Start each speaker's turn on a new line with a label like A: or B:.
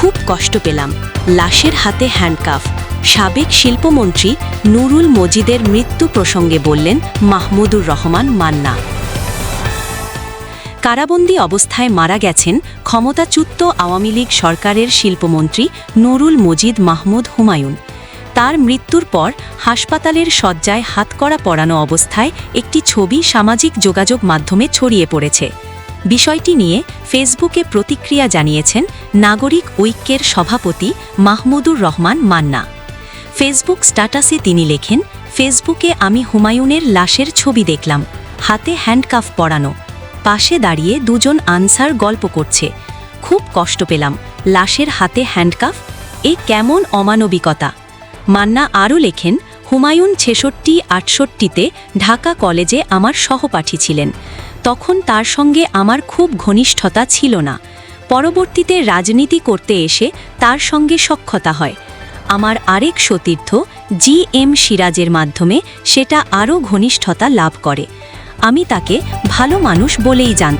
A: খুব কষ্ট পেলাম। লাশের হাতে হ্যান্ডকাফ। সাবেক শিল্পমন্ত্রী নুরুল মজিদের মৃত্যু প্রসঙ্গে বললেন মাহমুদুর রহমান মান্না। কারাবন্দী অবস্থায় মারা গেছেন ক্ষমতাচ্যুত আওয়ামী লীগ সরকারের শিল্পমন্ত্রী নুরুল মজিদ মাহমুদ হুমায়ুন। তার মৃত্যুর পর হাসপাতালের শয্যায় হাতকড়া পরানো অবস্থায় একটি ছবি সামাজিক যোগাযোগ মাধ্যমে ছড়িয়ে পড়েছে। বিষয়টি নিয়ে ফেসবুকে প্রতিক্রিয়া জানিয়েছেন নাগরিক ঐক্যের সভাপতি মাহমুদুর রহমান মান্না। ফেসবুক স্ট্যাটাসে তিনি লেখেন, ফেসবুকে আমি হুমায়ুনের লাশের ছবি দেখলাম, হাতে হ্যান্ডকাফ পরানো। পাশে দাঁড়িয়ে দুজন আনসার গল্প করছে। খুব কষ্ট পেলাম, লাশের হাতে হ্যান্ডকাফ? এ কেমন অমানবিকতা? মান্না আরও লেখেন, হুমায়ুন ছেষট্টি আটষট্টিতে ঢাকা কলেজে আমার সহপাঠী ছিলেন। তখন তার সঙ্গে আমার খুব ঘনিষ্ঠতা ছিল না। পরবর্তীতে রাজনীতি করতে এসে তার সঙ্গে সক্ষতা হয়। আমার আরেক সতীর্থ, জি এম সিরাজের মাধ্যমে সেটা আরও ঘনিষ্ঠতা লাভ করে। আমি তাকে ভালো মানুষ বলেই জান